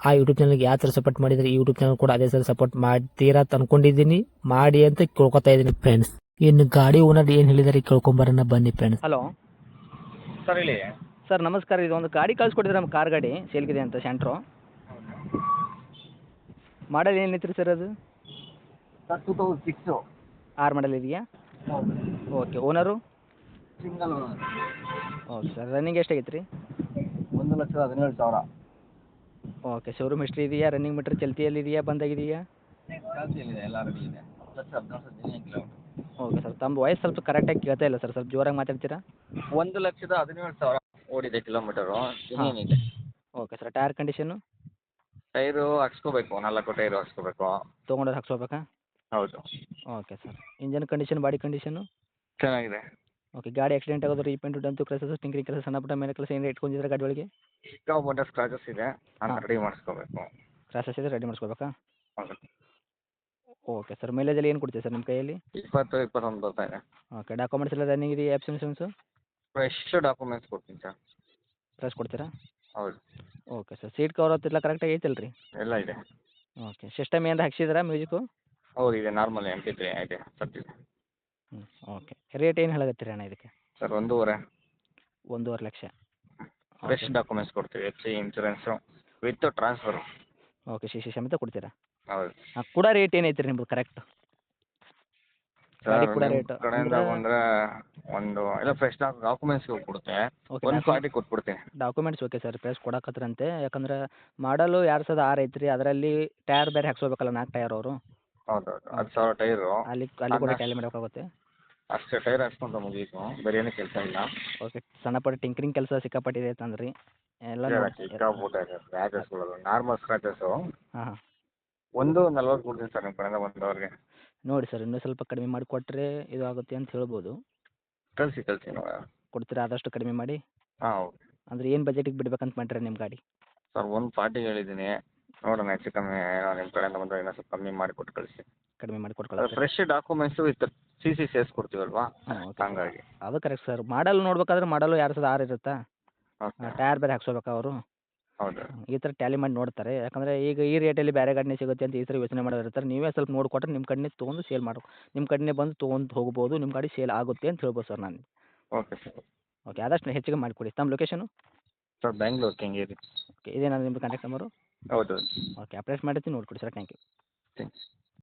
ಆ ಯೂಟ್ಯೂಬ್ ಚಾನಲ್ಗೆ ಯಾವ ಥರ ಸಪೋರ್ಟ್ ಮಾಡಿದರೆ ಈ ಯೂಟ್ಯೂಬ್ ಚಾನಲ್ ಕೂಡ ಅದೇ ಥರ ಸಪೋರ್ಟ್ ಮಾಡ್ತೀರಾ ಅಂತ ಅನ್ಕೊಂಡಿದ್ದೀನಿ. ಮಾಡಿ ಅಂತ ಕೇಳ್ಕೊತಾ ಇದ್ದೀನಿ ಫ್ರೆಂಡ್ಸ್ ಇನ್ನು ಗಾಡಿ ಓನರ್ ಏನು ಹೇಳಿದಾರೆ ಕೇಳ್ಕೊಂಬರೋಣ ಬನ್ನಿ ಫ್ರೆಂಡ್ಸ್ ಹಲೋ ಸರ್ ಹೇಳಿ. ಸರ್ ನಮಸ್ಕಾರ. ಇದು ಒಂದು ಗಾಡಿ ಕಳ್ಸಿಕೊಟ್ಟಿದ್ರೆ ನಮ್ಮ ಕಾರ್ ಗಾಡಿ ಸೇಲ್ಗಿದೆ ಅಂತ ಸೆಂಟ್ರು ಮಾಡಲ್ ಏನೈತ್ರಿ ಸರ್ ಅದು? ಸರ್ ಟೂ ತೌಸಂಡ್ ಸಿಕ್ಸು ಆರು ಮಾಡಲ್ ಇದೆಯಾ? Okay owner single owner okay sir. Running ಎಷ್ಟಾಗಿತ್ತು ರೀ ಒಂದು ಲಕ್ಷದ ಹದಿನೇಳು ಸಾವಿರ. ಓಕೆ ಶೋರೂಮ್ ಹಿಸ್ಟ್ರಿ ಇದೆಯಾ? ರನ್ನಿಂಗ್ ಮೀಟ್ರ್ ಚಲ್ತಿಯಲ್ಲಿ ಇದೆಯಾ? ಬಂದಾಗಿದೆಯಾ? ಚಾಲ್ತಿಯಲ್ಲಿದೆ ಎಲ್ಲ ರೆಡಿ ಇದೆ. ಒಂದು ಲಕ್ಷ ಹದಿನೇಳು ಸಾವಿರದ ಹದಿನೈದು ಕಿಲೋಮೀಟರ್ ಓಕೆ ಸರ್ ತಮ್ಮ ವಾಯ್ಸ್ ಸ್ವಲ್ಪ ಕರೆಕ್ಟಾಗಿ ಕೇಳ್ತಾ ಇಲ್ಲ ಸರ್ ಸ್ವಲ್ಪ ಜೋರಾಗಿ ಮಾತಾಡ್ತೀರಾ? ಒಂದು ಲಕ್ಷದ ಹದಿನೇಳು ಸಾವಿರ ಓಡಿದೆ kilometre okay sir tyre condition tyre ಹಾಕ್ಸ್ಕೋಬೇಕು ನಾಲ್ಕು ಟೈರು ಹಾಕ್ಸ್ಕೋಬೇಕು. ತೊಗೊಂಡೋಗಿ ಹಾಕ್ಸ್ಕೋಬೇಕಾ? ಹೌದು. Okay sir engine condition body condition ಚೆನ್ನಾಗಿದೆ. ಓಕೆ ಗಾಡಿ ಆಕ್ಸಿಡೆಂಟ್ ಆಗೋದು ರೀಪೇಂಟ್ ಡಂತು ಕ್ರಸಸ್ ಟಿಂಕ್ರಿಂಗ್ ಕೆಲಸ ಸಣ್ಣ ಪುಟ್ಟ ಮೇಲೆ ಕೆಲಸ ಏನು ಇಟ್ಕೊಂಡಿದ್ರೆ ಗಾಡಿ ಒಳಗೆ? ಸಿಕ್ಕಾಪಟ್ಟೆ ಸ್ಕ್ರಾಚಸ್ ಇದೆ ಅದನ್ನ ರೆಡಿ ಮಾಡಿಸ್ಕೋಬೇಕು. ಕ್ರಾಸಸ್ ಇದೆ ರೆಡಿ ಮಾಡಿಸ್ಕೋಬೇಕಾ? ಹೌದು. ಓಕೆ ಸರ್ ಮೈಲೇಜಲ್ಲಿ ಏನು ಕೊಡ್ತೀವಿ ಸರ್ ನಿಮ್ಮ ಕೈಯಲ್ಲಿ? ಇಪ್ಪತ್ತು ಇಪ್ಪತ್ತೊಂದು ಬರ್ತಾ ಇದೆ. ಓಕೆ ಡಾಕ್ಯುಮೆಂಟ್ಸ್ ಎಲ್ಲ ರನ್ನಿಂಗ್ ಇದೆಯಾ ಆ್ಯಪ್ಸ್ ಇನ್ಸೂರೆನ್ಸು ಫ್ರೆಶ್ ಡಾಕ್ಯುಮೆಂಟ್ಸ್ ಕೊಡ್ತೀನಿ ಸರ್ ಫ್ರೆಶ್ ಕೊಡ್ತೀರಾ? ಹೌದು. ಓಕೆ ಸರ್ ಸೀಟ್ ಕವರ್ ಎಲ್ಲ ಕರೆಕ್ಟಾಗಿ ಐತಲ್ಲ ರೀ ಎಲ್ಲ ಇದೆ. ಓಕೆ ಸಿಸ್ಟಮ್ ಏನಾರ ಹಾಕ್ಸಿದ್ರಾ ಮ್ಯೂಸಿಕ್ಕು? ಹೌದು ಇದೆ ನಾರ್ಮಲ್ ಪಿ ತ್ರೀ ಇದೆ ಹ್ಞೂ ಓಕೆ ರೇಟ್ ಏನು ಹೇಳಕತ್ತೀರಿ ಅಣ್ಣ ಇದಕ್ಕೆ? ಸರ್ ಒಂದೂವರೆ. ಒಂದೂವರೆ ಲಕ್ಷ. ಫ್ರೆಶ್ ಡಾಕ್ಯುಮೆಂಟ್ಸ್ ಕೊಡ್ತೀವಿ F C insurance with transfer okay C C ಸಮೇತ ಕೊಡ್ತೀರಾ? ಹೌದು. ಹಾಂ ಕೂಡ ರೇಟ್ ಏನೈತೆ ರೀ ನಿಮ್ದು ಕರೆಕ್ಟ್ ಗಾಡಿ ಸರ್ ಕೂಡ ನಿಮ್ಮ rate ಕಡೆಯಿಂದ ಬಂದರೆ ಒಂದು ಇಲ್ಲ ಫ್ರೆಶ್ ಡಾಕ್ಯುಮೆಂಟ್ಸ್ ಕೊಡುತ್ತೆ ಓಕೆ ಒಂದು ಪಾರ್ಟಿ ಕೊಟ್ಬಿಡ್ತೀನಿ. ಡಾಕ್ಯುಮೆಂಟ್ಸ್ ಓಕೆ ಸರ್ ಫ್ರೆಶ್ ಕೊಡಕತ್ರಂತೆ. ಯಾಕಂದ್ರೆ ಮಾಡಲು ಎರಡು ಸಾವಿರದ ಆರು ಐತ್ರಿ ಅದರಲ್ಲಿ ಟೈರ್ ಬೇರೆ ಹಾಕ್ಸ್ಕೋಬೇಕಲ್ಲ ನಾಲ್ಕು ಟೈರ್ ಅವರು. ಹೌದು ಹೌದು ಹತ್ತು ಸಾವಿರ ಟೈರು. ಅಲ್ಲಿ ಅಲ್ಲಿ ಕೂಡ ಕ್ಯಾಲಿ ಮಾಡೋಕ್ಕಾಗುತ್ತೆ ಅಷ್ಟೇ ಟೈರ್ ಹಾಕ್ಸ್ಕೊಂಡ್ರೆ ಮುಗೀತು. ಬೇರೆ ಏನೂ ಕೆಲಸ ಇಲ್ಲ. ಓಕೆ ಸಣ್ಣ ಪುಟ್ಟ ಟಿಂಕ್ರಿಂಗ್ ಕೆಲಸ ಸಿಕ್ಕಾಪಟ್ಟಿದೆ ಅಂತಂದ್ರಿ ಎಲ್ಲ ಸಿಕ್ಕಾಬಿಟ್ಟೆ ಸ್ಕ್ರಾಚಸ್ಗಳು ನಾರ್ಮಲ್ ಸ್ಕ್ರಾಚಸ್ಸು ಹಾಂ. ಒಂದು ನಲ್ವತ್ತು ಕೊಡ್ತೀನಿ ಸರ್ ನಿಮ್ಮ ಕಡೆಯಿಂದ ಬಂದವ್ರಿಗೆ ನೋಡಿ ಸರ್ ಇನ್ನೂ ಸ್ವಲ್ಪ ಕಡಿಮೆ ಮಾಡಿ ಕೊಟ್ಟರೆ ಇದು ಆಗುತ್ತೆ ಅಂತ ಹೇಳ್ಬೋದು. ಕಳಿಸಿ ಕಳಿಸಿ ನಾವು ಕೊಡ್ತೀರಾ ಆದಷ್ಟು ಕಡಿಮೆ ಮಾಡಿ? ಹಾಂ ಓಕೆ. ಅಂದ್ರೆ ಏನು ಬಜೆಟಿಗೆ ಬಿಡ್ಬೇಕಂತ ಮಾಡ್ರಿ ನಿಮ್ಮ ಗಾಡಿ? ಸರ್ ಒಂದು ಪಾರ್ಟಿಗೆ ಹೇಳಿದ್ದೀನಿ. ನೋಡೋಣ ಹೆಚ್ಚು ಕಮ್ಮಿ ಏನೋ ನಿಮ್ಮ ಕಡೆಯಿಂದ ಬಂದರೆ ಇನ್ನೂ ಸ್ವಲ್ಪ ಕಮ್ಮಿ ಮಾಡಿ ಕೊಟ್ಟು ಕಳಿಸಿ. ಕಡಿಮೆ ಮಾಡಿ ಕೊಟ್ಕೊಳ್ಳಿ fresh documents with C C ಸೇರಿಸ್ಕೊಡ್ತೀವಲ್ವಾ? ಹಂಗಾಗಿ. ಅದು ಕರೆಕ್ಟ್ ಸರ್ ಮಾಡಲ್ ನೋಡ್ಬೇಕಾದ್ರೆ ಮಾಡಲು ಎರಡು ಸಾವಿರದ ಆರು ಇರುತ್ತಾ? ಟೈರ್ ಬೇರೆ ಹಾಕ್ಸ್ಕೋಬೇಕಾ ಅವರು. ಹೌದು. ಈ ಥರ ಟ್ಯಾಲಿ ಮಾಡಿ ನೋಡ್ತಾರೆ. ಯಾಕಂದರೆ ಈಗ ಈ ರೇಟಲ್ಲಿ ಬೇರೆ ಗಾಡಿನೇ ಸಿಗುತ್ತೆ ಅಂತ ಈ ಥರ ಯೋಚನೆ ಮಾಡೋರು ಇರ್ತಾರೆ ನೀವೇ ಸ್ವಲ್ಪ ನೋಡಿಕೊಟ್ರೆ ನಿಮ್ಮ ಕಡೆನೇ ತೊಗೊಂಡು ಸೇಲ್ ಮಾಡೋ. ನಿಮ್ಮ ಕಡೆ ಬಂದು ತೊಗೊಂಡು ಹೋಗ್ಬೋದು ನಿಮ್ಮ ಗಾಡಿ ಸೇಲ್ ಆಗುತ್ತೆ ಅಂತ ಹೇಳ್ಬೋದು ಸರ್ ನಾನು. ಓಕೆ ಸರ್ ಓಕೆ ಆದಷ್ಟು ಹೆಚ್ಚಿಗೆ ಮಾಡಿಕೊಡಿ ತಮ್ಮ location sir Bengaluru Kengeri okay ಇದೇನಾದ್ರು ನಿಮ್ಮದು ಕಾಂಟ್ಯಾಕ್ಟ್ ನಂಬರು ಹೌದು. ಓಕೆ ಅಪ್ಡೇಟ್ ಮಾಡಿರ್ತೀನಿ ನೋಡ್ಕೊಡಿ ಸರ್. Thank you thanks